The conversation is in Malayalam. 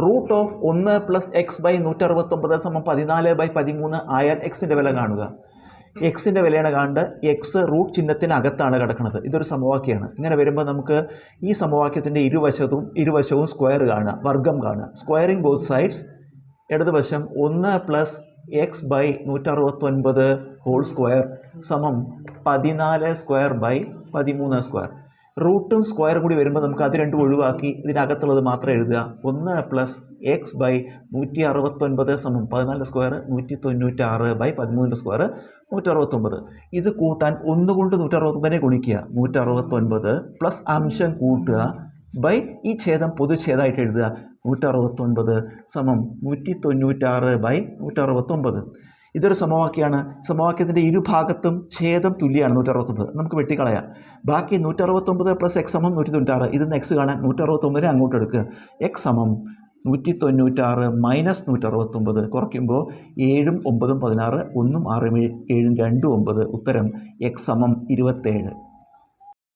റൂട്ട് ഓഫ് ഒന്ന് പ്ലസ് എക്സ് ബൈ നൂറ്ററുപത്തൊമ്പത് സമം പതിനാല് ബൈ പതിമൂന്ന് ആയാൽ എക്സിന്റെ വില കാണുക. എക്സിന്റെ വിലയാണ് കാണേണ്ടത്. എക്സ് റൂട്ട് ചിഹ്നത്തിനകത്താണ് കിടക്കുന്നത്. ഇതൊരു സമവാക്യമാണ്. ഇങ്ങനെ വരുമ്പോൾ നമുക്ക് ഈ സമവാക്യത്തിന്റെ ഇരുവശത്തും ഇരുവശവും സ്ക്വയർ കാണുക വർഗം കാണുക. സ്ക്വയറിങ് ബോത്ത് സൈഡ്സ് ഇടതുവശം ഒന്ന് പ്ലസ് എക്സ് ബൈ നൂറ്ററുപത്തൊൻപത് ഹോൾ സ്ക്വയർ സമം പതിനാല് സ്ക്വയർ ബൈ പതിമൂന്ന് സ്ക്വയർ. റൂട്ടും സ്ക്വയർ കൂടി വരുമ്പോൾ നമുക്ക് അത് രണ്ടും ഒഴിവാക്കി ഇതിനകത്തുള്ളത് മാത്രം എഴുതുക. ഒന്ന് പ്ലസ് എക്സ് ബൈ നൂറ്റി അറുപത്തൊൻപത് സമം പതിനാല് സ്ക്വയർ നൂറ്റി തൊണ്ണൂറ്റാറ് ബൈ പതിമൂന്നിന്റെ സ്ക്വയർ നൂറ്ററുപത്തൊമ്പത് ഇത് കൂട്ടാൻ ഒന്നുകൊണ്ട് നൂറ്ററുപത്തൊമ്പതിനെ ഗുണിക്കുക. നൂറ്ററുപത്തൊൻപത് പ്ലസ് അംശം കൂട്ടുക ബൈ ഈ ഛേദം പൊതുഛേദമായിട്ട് എഴുതുക. നൂറ്ററുപത്തൊൻപത് സമം നൂറ്റി തൊണ്ണൂറ്റാറ് ബൈ നൂറ്ററുപത്തൊമ്പത് ഇതൊരു സമവാക്യമാണ്. സമവാക്യത്തിന്റെ ഇരുഭാഗത്തും ഛേദം തുല്യമാണ് നൂറ്ററുപത്തൊമ്പത്. നമുക്ക് വെട്ടിക്കളയാം. ബാക്കി നൂറ്ററുപത്തൊമ്പത് പ്ലസ് എക്സ് സമം നൂറ്റി തൊണ്ണൂറ്റാറ് ഇത് എക്സ് കാണാൻ നൂറ്ററുപത്തൊമ്പതിനെ അങ്ങോട്ട് എടുക്കുക. എക്സ് സമം നൂറ്റി തൊണ്ണൂറ്റാറ് മൈനസ് നൂറ്ററുപത്തൊമ്പത് കുറയ്ക്കുമ്പോൾ ഏഴും ഒമ്പതും പതിനാറ് ഒന്നും ആറും ഏഴും രണ്ടും ഒമ്പത്. ഉത്തരം എക്സ് സമം ഇരുപത്തേഴ്.